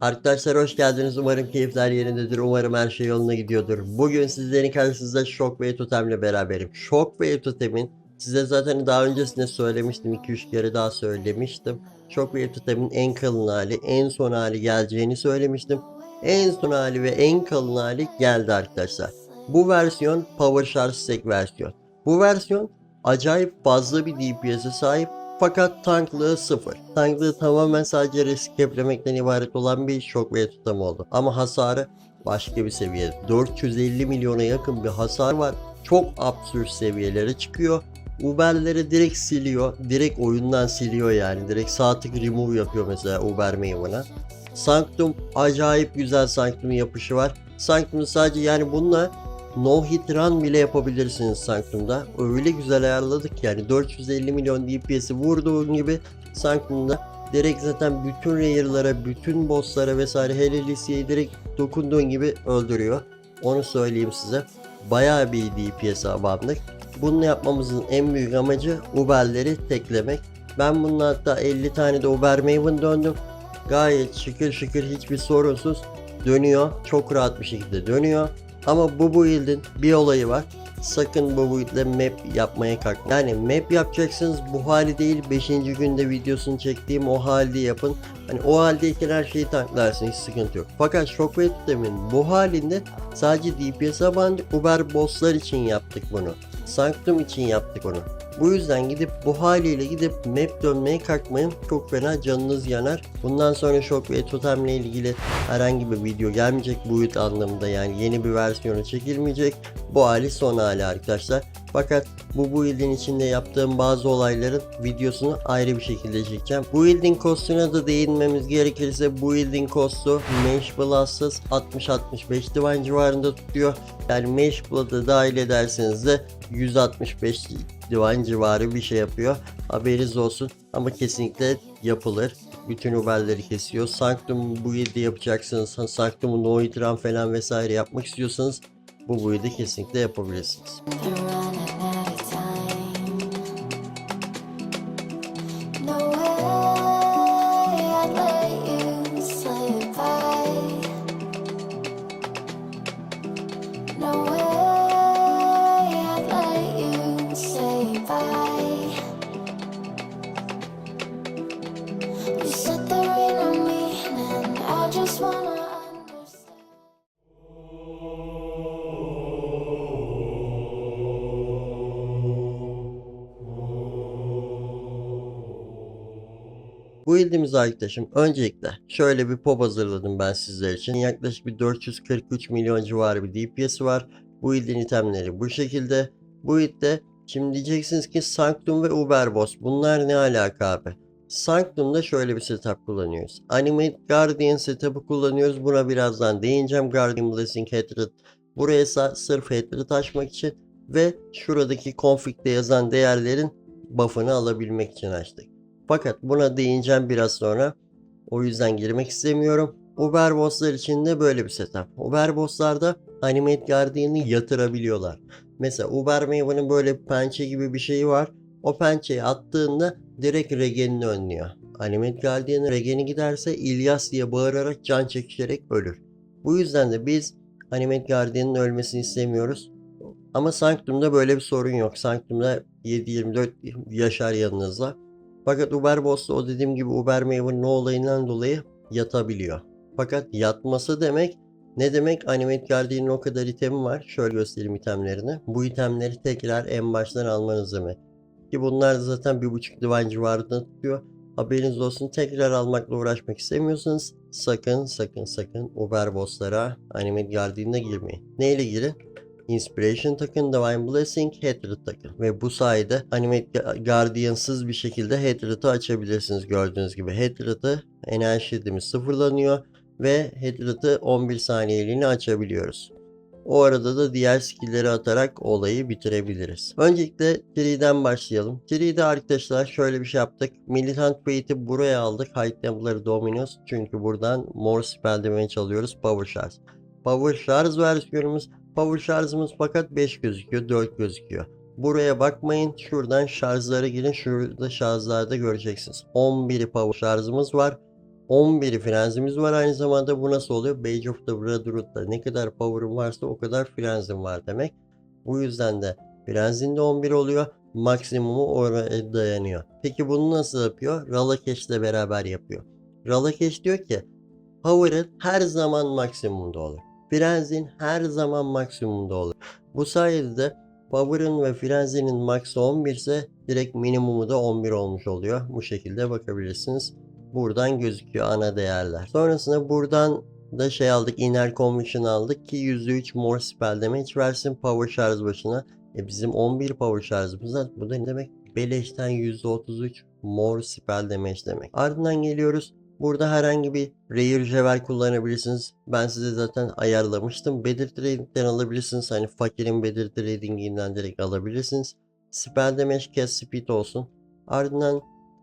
Arkadaşlar hoş geldiniz. Umarım keyifler yerindedir. Umarım her şey yoluna gidiyordur. Bugün sizlerin karşınızda Shockwave Totem'le beraberim. Shockwave Totem'in size zaten daha öncesinde söylemiştim. 2-3 kere daha söylemiştim. Shockwave Totem'in en kalın hali, en son hali geleceğini söylemiştim. En son hali ve en kalın hali geldi arkadaşlar. Bu versiyon Power Charge Stack versiyon. Bu versiyon acayip fazla bir DPS'e sahip fakat tanklığı sıfır. Tanklığı tamamen sadece risk keplemekten ibaret olan bir şok ve tutam oldu. Ama hasarı başka bir seviyede. 450 milyona yakın bir hasar var. Çok absürt seviyelere çıkıyor. Uber'leri direkt siliyor. Direkt oyundan siliyor yani. Direkt sağ tık remove yapıyor mesela Uber Maven'a. Sanctum acayip güzel Sanctum yapışı var. Sanctum'u sadece yani bununla no hit run bile yapabilirsiniz Sanctum'da. Öyle güzel ayarladık yani 450 milyon DPS'i vurduğun gibi Sanctum'da direkt zaten bütün raider'lara, bütün boss'lara vesaire hele Lysia'yı direkt dokunduğun gibi öldürüyor. Onu söyleyeyim size. Bayağı bir DPS'e bağımlık. Bunu yapmamızın en büyük amacı Uber'leri teklemek. Ben bununla hatta 50 tane de Uber Maven döndüm. Gayet şıkır şıkır hiçbir sorunsuz dönüyor. Çok rahat bir şekilde dönüyor. Ama bu build'in bir olayı var. Sakın bu build'le map yapmaya kalkmayın. Yani map yapacaksınız bu hali değil 5. günde videosunu çektiğim o halde yapın. Hani o haldeyken her şeyi tanklarsın hiç sıkıntı yok. Fakat Shockwave Totem'in bu halinde sadece DPS'e bandı Uber bosslar için yaptık bunu. Sanctum için yaptık onu. Bu yüzden gidip bu haliyle gidip map dönmeye kalkmayın. Çok fena canınız yanar. Bundan sonra Shockwave Totem'le ilgili herhangi bir video gelmeyecek build anlamında yani yeni bir versiyonu çekilmeyecek. Bu hali son hali arkadaşlar. Fakat bu build'in içinde yaptığım bazı olayların videosunu ayrı bir şekilde çekeceğim. Build'in cost'una da değinmemiz gerekirse build'in cost'u Mesh Blast'sız 60-65 divan civarında tutuyor. Yani Mesh Blood'ı dahil ederseniz de 165 divan civarı bir şey yapıyor. Haberiniz olsun ama kesinlikle yapılır. Bütün Uber'leri kesiyor. Sanctum bu yedi yapacaksınız. Sanctum'un no hit falan vesaire yapmak istiyorsanız bu build'i kesinlikle yapabilirsiniz. Bu ildiğimiz arkadaşım öncelikle şöyle bir pop hazırladım ben sizler için. Yaklaşık bir 443 milyon civarı bir DPS var. Bu ildin itemleri bu şekilde. Bu ilde şimdi diyeceksiniz ki Sanctum ve Uber Boss bunlar ne alaka abi? Sanctum'da şöyle bir setup kullanıyoruz. Animate Guardian setup'ı kullanıyoruz. Buna birazdan değineceğim. Guardian Blessing Hatred. Buraya sa- sırf Hatred açmak için ve şuradaki config'de yazan değerlerin buff'ını alabilmek için açtık. Fakat buna değineceğim biraz sonra. O yüzden girmek istemiyorum. Uber bosslar için de böyle bir setup. Uber bosslarda Animate Guardian'ı yatırabiliyorlar. Mesela Uber Maven'ın böyle bir pençe gibi bir şeyi var. O pençeyi attığında direkt regenini önlüyor. Animate Guardian'ın regeni giderse İlyas diye bağırarak can çekişerek ölür. Bu yüzden de biz Animate Guardian'ın ölmesini istemiyoruz. Ama Sanctum'da böyle bir sorun yok. Sanctum'da 7-24 yaşar yanınızda. Fakat Uber Boss'ta o dediğim gibi Uber Maven'ın o olayından dolayı yatabiliyor. Fakat yatması demek ne demek? Animate Guardian'ın o kadar itemi var. Şöyle göstereyim itemlerini. Bu itemleri tekrar en baştan almanız demek. Ki bunlar da zaten bir buçuk divan civarında tutuyor. Haberiniz olsun tekrar almakla uğraşmak istemiyorsanız sakın sakın sakın Uber Boss'lara Animate Guardian'a girmeyin. Neyle girin? Inspiration takın, Divine Blessing, Hatred takın. Ve bu sayede Animate Gu- Guardian'sız bir şekilde Hatred'ı açabilirsiniz gördüğünüz gibi. Hatred'ı enerji şiddimiz sıfırlanıyor ve Hatred'ı 11 saniyeliğine açabiliyoruz. O arada da diğer skill'leri atarak olayı bitirebiliriz. Öncelikle Tree'den başlayalım. Tree'de arkadaşlar şöyle bir şey yaptık. Militant Fate'i buraya aldık. High Templar'ı Dominus. Çünkü buradan More Spell Damage alıyoruz. Power Shards. Power Shards versiyonumuz Power şarjımız fakat 5 gözüküyor, 4 gözüküyor. Buraya bakmayın. Şuradan şarjlara girin. Şurada şarjlarda göreceksiniz. 11 power şarjımız var. 11 frenzimiz var aynı zamanda bu nasıl oluyor? Page of the Brotherhood'da ne kadar power'ın varsa o kadar frenzin var demek. Bu yüzden de frenzin de 11 oluyor. Maksimumu oraya dayanıyor. Peki bunu nasıl yapıyor? Ralakesh ile beraber yapıyor. Ralakesh diyor ki Power'ın her zaman maksimumda olur. Frenzin her zaman maksimumda olur. Bu sayede de Power'ın ve Frenzy'nin max 11 ise direkt minimumu da 11 olmuş oluyor. Bu şekilde bakabilirsiniz. Buradan gözüküyor ana değerler. Sonrasında buradan da şey aldık. Inner Conviction aldık ki %3 more spell damage versin power şarj başına. E bizim 11 power şarjımız var. Bu da ne demek? Beleşten %33 more spell damage demek. Ardından geliyoruz. Burada herhangi bir Rare Jewel kullanabilirsiniz. Ben size zaten ayarlamıştım. Bedir Trading'den alabilirsiniz. Hani fakirin Bedir Trading'inden direkt alabilirsiniz. Spell Damage Cast Speed olsun. Ardından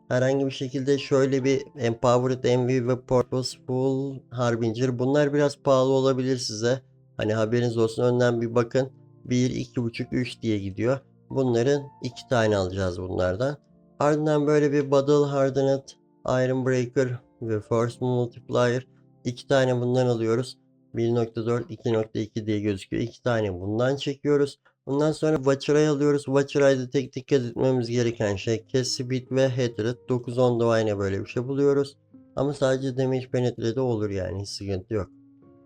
herhangi bir şekilde şöyle bir Empowered Envy ve Purposeful Harbinger. Bunlar biraz pahalı olabilir size. Hani haberiniz olsun önden bir bakın. 1, 2,5, 3 diye gidiyor. Bunların iki tane alacağız bunlardan. Ardından böyle bir Battle Hardened Iron Breaker ve Force Multiplier. iki tane bundan alıyoruz. 1.4, 2.2 diye gözüküyor. İki tane bundan çekiyoruz. Bundan sonra Watcher'ı alıyoruz. Watcher'da tek dikkat etmemiz gereken şey Cast Speed ve Head Rate. 9-10 da aynı böyle bir şey buluyoruz. Ama sadece Damage Penetrate olur yani hiç sıkıntı yok.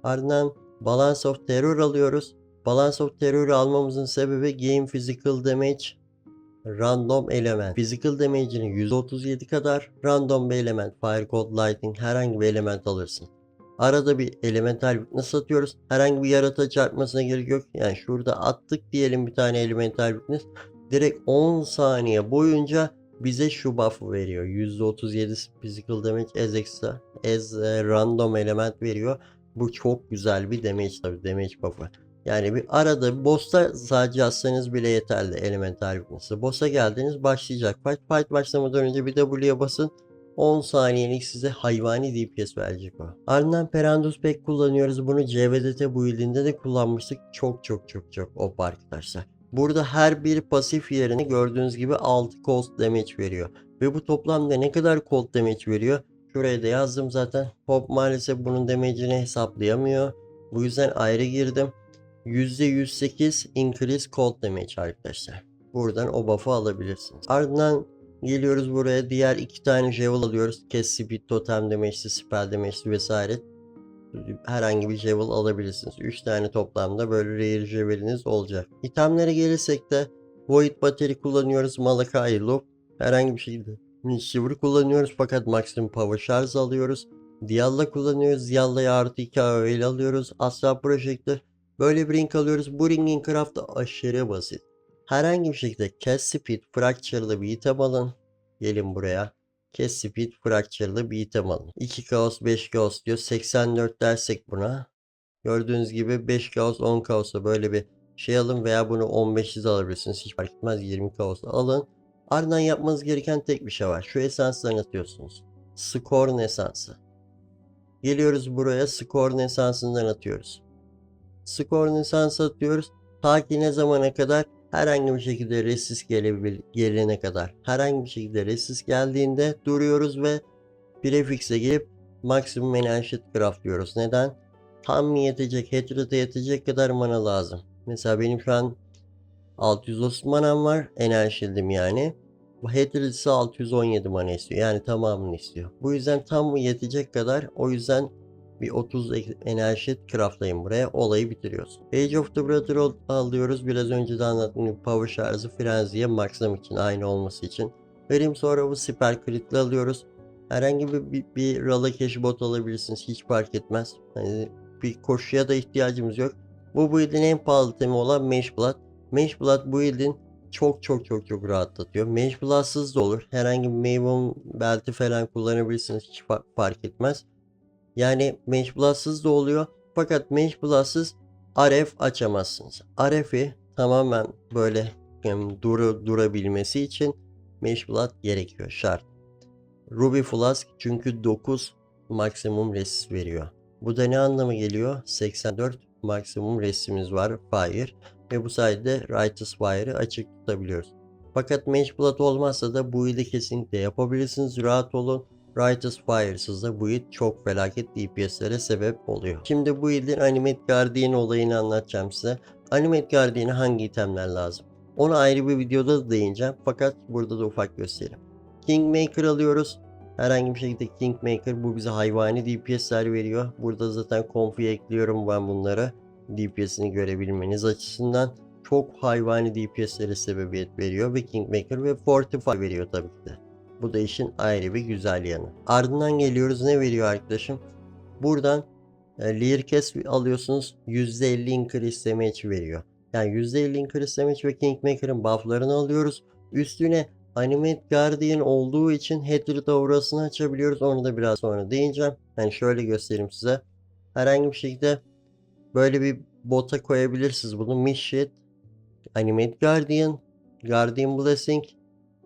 Ardından Balance of Terror alıyoruz. Balance of Terror'ı almamızın sebebi Game Physical Damage Random element. Physical damage'ini 137 kadar. Random bir element. Fire, Cold, Lightning herhangi bir element alırsın. Arada bir elemental weakness atıyoruz. Herhangi bir yaratığa çarpmasına gerek yok. Yani şurada attık diyelim bir tane elemental weakness. Direkt 10 saniye boyunca bize şu buff'ı veriyor. %37 physical damage as extra. As e, random element veriyor. Bu çok güzel bir damage tabi damage buff'ı. Yani bir arada boss'ta sadece atsanız bile yeterli elemental weakness'ı. Boss'a geldiniz başlayacak fight. Fight başlamadan önce bir W'ye basın. 10 saniyelik size hayvani DPS verecek o. Ardından Perandus Pack kullanıyoruz. Bunu CVDT build'inde de kullanmıştık. Çok çok çok çok OP arkadaşlar. Burada her bir pasif yerine gördüğünüz gibi 6 cost damage veriyor. Ve bu toplamda ne kadar cold damage veriyor? Şuraya da yazdım zaten. Pop maalesef bunun damage'ini hesaplayamıyor. Bu yüzden ayrı girdim. %108 increase cold damage arkadaşlar. Buradan o buff'ı alabilirsiniz. Ardından geliyoruz buraya diğer iki tane jewel alıyoruz. Cast speed, totem damage'si, spell damage'si vesaire. Herhangi bir jewel alabilirsiniz. 3 tane toplamda böyle rare jeweliniz olacak. İtemlere gelirsek de Void Battery kullanıyoruz. Malakai Loop. Herhangi bir şekilde Shiver kullanıyoruz fakat maksimum power şarj alıyoruz. Dial'la kullanıyoruz. Dial'la artı 2 AOE alıyoruz. Astra Projector Böyle bir ring alıyoruz. Bu ringin craft'ı aşırı basit. Herhangi bir şekilde Cast Speed Fracture'lı bir item alın. Gelin buraya. Cast Speed Fracture'lı bir item alın. 2 Chaos 5 Chaos diyor. 84 dersek buna. Gördüğünüz gibi 5 Chaos 10 Chaos'a böyle bir şey alın veya bunu 15'siz alabilirsiniz. Hiç fark etmez 20 Chaos'a alın. Ardından yapmanız gereken tek bir şey var. Şu esansları atıyorsunuz. Scorn esansı. Geliyoruz buraya Scorn esansından atıyoruz. Skor lisans atıyoruz. Ta ki ne zamana kadar herhangi bir şekilde resist gelebil gelene kadar. Herhangi bir şekilde resist geldiğinde duruyoruz ve prefix'e gelip maksimum enerji craftlıyoruz. Neden? Tam yetecek, headroot'a yetecek kadar mana lazım. Mesela benim şu an 630 manam var. Enerjildim yani. Bu headroot ise 617 mana istiyor. Yani tamamını istiyor. Bu yüzden tam yetecek kadar. O yüzden bir 30 enerji craftlayın buraya. Olayı bitiriyorsun. Age of the Brotherhood alıyoruz. Biraz önce de anlattığım power şarjı frenziye maksimum için aynı olması için. Verim sonra bu siper crit'le alıyoruz. Herhangi bir, bir, bir Ralakesh bot alabilirsiniz. Hiç fark etmez. Hani bir koşuya da ihtiyacımız yok. Bu build'in en pahalı temi olan Mesh Blood. Mesh Blood build'in çok çok çok çok rahatlatıyor. Mesh Blood'sız da olur. Herhangi bir Maven belti falan kullanabilirsiniz. Hiç fa- fark etmez. Yani Plus'sız da oluyor. Fakat Plus'sız RF açamazsınız. RF'i tamamen böyle yani duru, durabilmesi için Plus gerekiyor. Şart. Ruby Flask çünkü 9 maksimum resist veriyor. Bu da ne anlamı geliyor? 84 maksimum resimiz var Fire ve bu sayede Righteous Fire'ı açık tutabiliyoruz. Fakat Blood olmazsa da bu ile kesinlikle yapabilirsiniz. Rahat olun. Righteous Fires'ız da bu build çok felaket DPS'lere sebep oluyor. Şimdi bu build'in Animate Guardian olayını anlatacağım size. Animate Guardian'a hangi itemler lazım? Ona ayrı bir videoda da değineceğim fakat burada da ufak göstereyim. Kingmaker alıyoruz. Herhangi bir şekilde Kingmaker bu bize hayvani DPS'ler veriyor. Burada zaten konfiye ekliyorum ben bunlara. DPS'ini görebilmeniz açısından çok hayvani DPS'lere sebebiyet veriyor ve Kingmaker ve Fortify veriyor tabii ki de. Bu da işin ayrı bir güzel yanı. Ardından geliyoruz ne veriyor arkadaşım? Buradan e, Lear Kes alıyorsunuz %50 increase damage veriyor. Yani %50 increase damage ve Kingmaker'ın bufflarını alıyoruz. Üstüne Animate Guardian olduğu için Hatred aurasını açabiliyoruz. Onu da biraz sonra değineceğim. Yani şöyle göstereyim size. Herhangi bir şekilde böyle bir bota koyabilirsiniz bunu. Mishit, Animate Guardian, Guardian Blessing.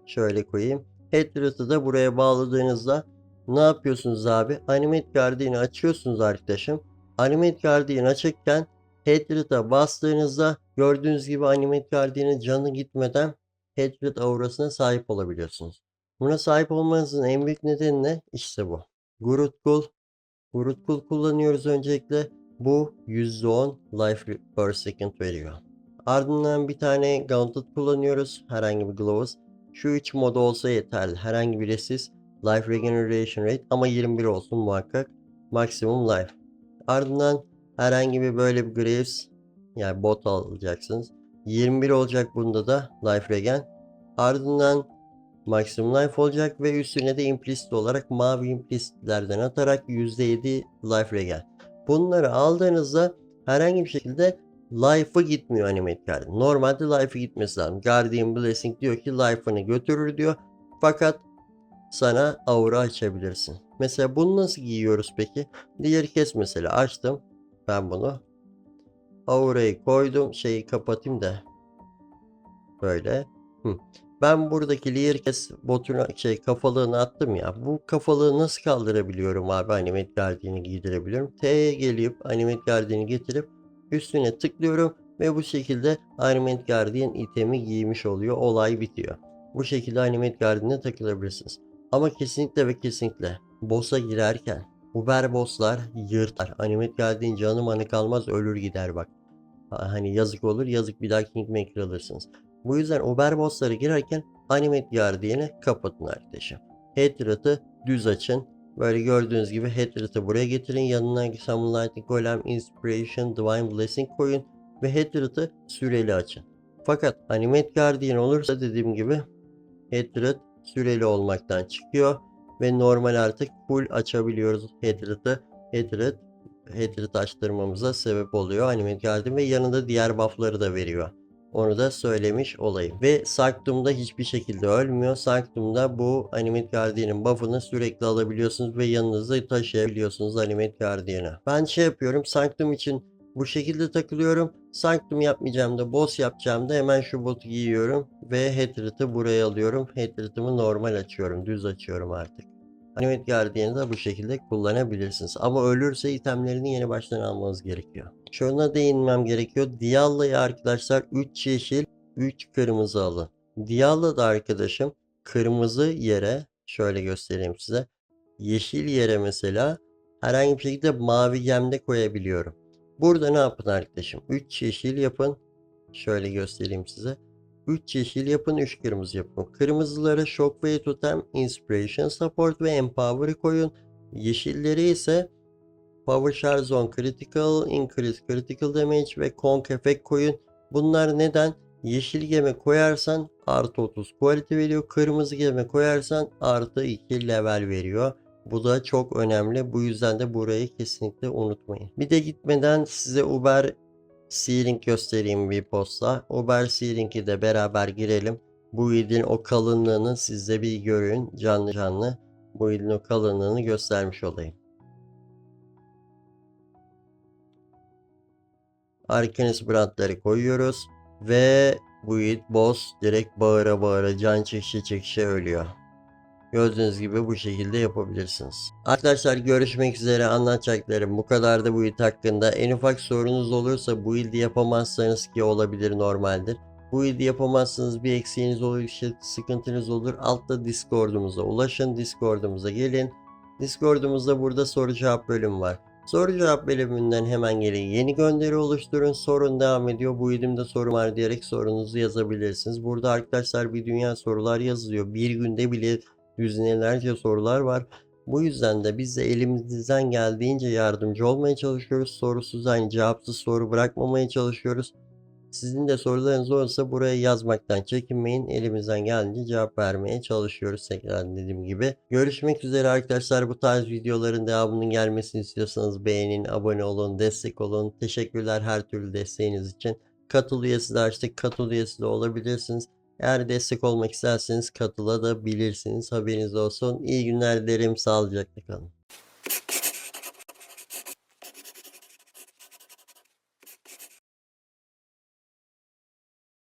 Şöyle koyayım. Hatred'ı da buraya bağladığınızda ne yapıyorsunuz abi? Animate Guardian'ı açıyorsunuz arkadaşım. Animate Guardian açıkken Hatred'a bastığınızda gördüğünüz gibi Animate Guardian'ın canı gitmeden Hatred aurasına sahip olabiliyorsunuz. Buna sahip olmanızın en büyük nedeni ne? İşte bu. Gurutgul. Gurutgul kullanıyoruz öncelikle. Bu %10 life per second veriyor. Ardından bir tane Gauntlet kullanıyoruz. Herhangi bir Gloves. Şu 3 moda olsa yeterli. Herhangi birisiz. Life Regeneration Rate ama 21 olsun muhakkak. Maximum Life. Ardından herhangi bir böyle bir Graves yani bot alacaksınız. 21 olacak bunda da Life Regen. Ardından Maximum Life olacak ve üstüne de Implicit olarak mavi Implicitlerden atarak %7 Life Regen. Bunları aldığınızda herhangi bir şekilde Life'ı gitmiyor Animate Guardian. Normalde Life'ı gitmesi lazım. Guardian Blessing diyor ki Life'ını götürür diyor. Fakat sana aura açabilirsin. Mesela bunu nasıl giyiyoruz peki? Diğer kez mesela açtım. Ben bunu. Aura'yı koydum. Şeyi kapatayım da. Böyle. Ben buradaki layer kes botuna şey kafalığını attım ya. Bu kafalığı nasıl kaldırabiliyorum abi Animate Guardian'ı giydirebiliyorum. T'ye gelip Animate Guardian'ı getirip üstüne tıklıyorum ve bu şekilde Animate Guardian itemi giymiş oluyor. Olay bitiyor. Bu şekilde Animate Guardian'e takılabilirsiniz. Ama kesinlikle ve kesinlikle boss'a girerken Uber boss'lar yırtar. Animate Guardian canı manı kalmaz ölür gider bak. Ha- Hani yazık olur yazık bir daha Kingmaker alırsınız. Bu yüzden Uber boss'lara girerken Animate Guardian'ı kapatın arkadaşım. Hatred'ı düz açın. Böyle gördüğünüz gibi Hatred'ı buraya getirin. Yanına Summon Lightning Golem, Inspiration, Divine Blessing koyun. Ve Hatred'ı süreli açın. Fakat Animate Guardian olursa dediğim gibi Hatred süreli olmaktan çıkıyor. Ve normal artık full açabiliyoruz Hatred'ı. Hatred, Hatred açtırmamıza sebep oluyor Animate Guardian ve yanında diğer buff'ları da veriyor. Onu da söylemiş olayım. Ve Sanctum'da hiçbir şekilde ölmüyor. Sanctum'da bu Animate Guardian'ın buff'ını sürekli alabiliyorsunuz ve yanınızda taşıyabiliyorsunuz Animate Guardian'ı. Ben şey yapıyorum Sanctum için bu şekilde takılıyorum. Sanctum yapmayacağım da boss yapacağım da hemen şu botu giyiyorum ve Hatred'ı buraya alıyorum. Hatred'ımı normal açıyorum. Düz açıyorum artık. Animate Guardian'ı da bu şekilde kullanabilirsiniz. Ama ölürse itemlerini yeni baştan almanız gerekiyor. Şuna değinmem gerekiyor. Dialla'yı arkadaşlar 3 yeşil 3 kırmızı alın. Dialla'da arkadaşım kırmızı yere şöyle göstereyim size. Yeşil yere mesela herhangi bir şekilde mavi gemde koyabiliyorum. Burada ne yapın arkadaşım? 3 yeşil yapın. Şöyle göstereyim size. 3 yeşil yapın, 3 kırmızı yapın. Kırmızılara Shockwave Totem, Inspiration Support ve Empower'ı koyun. Yeşilleri ise Power Share Zone Critical, Increase Critical Damage ve Conk Effect koyun. Bunlar neden? Yeşil geme koyarsan artı 30 quality veriyor. Kırmızı geme koyarsan artı 2 level veriyor. Bu da çok önemli. Bu yüzden de burayı kesinlikle unutmayın. Bir de gitmeden size Uber Searing göstereyim bir posta. Uber Searing'i de beraber girelim. Bu ilin o kalınlığını siz bir görün canlı canlı. Bu ilin o kalınlığını göstermiş olayım. Arcanis brandları koyuyoruz. Ve bu it boss direkt bağıra bağıra can çekişe çekişe ölüyor. Gördüğünüz gibi bu şekilde yapabilirsiniz. Arkadaşlar görüşmek üzere anlatacaklarım bu kadar da bu build hakkında. En ufak sorunuz olursa bu build'i yapamazsanız ki olabilir normaldir. Bu build'i yapamazsınız bir eksiğiniz olur, işte sıkıntınız olur. Altta Discord'umuza ulaşın. Discord'umuza gelin. Discord'umuzda burada soru cevap bölümü var. Soru cevap bölümünden hemen gelin yeni gönderi oluşturun. Sorun devam ediyor. Bu ilimde soru var diyerek sorunuzu yazabilirsiniz. Burada arkadaşlar bir dünya sorular yazılıyor. Bir günde bile yüzlerce sorular var. Bu yüzden de biz de elimizden geldiğince yardımcı olmaya çalışıyoruz. Sorusuz yani cevapsız soru bırakmamaya çalışıyoruz. Sizin de sorularınız olursa buraya yazmaktan çekinmeyin. Elimizden geldiğince cevap vermeye çalışıyoruz tekrar dediğim gibi. Görüşmek üzere arkadaşlar. Bu tarz videoların devamının gelmesini istiyorsanız beğenin, abone olun, destek olun. Teşekkürler her türlü desteğiniz için. Katıl üyesi de açtık. Katıl üyesi de olabilirsiniz. Eğer destek olmak isterseniz katılabilirsiniz. Haberiniz olsun. İyi günler dilerim. Sağlıcakla kalın.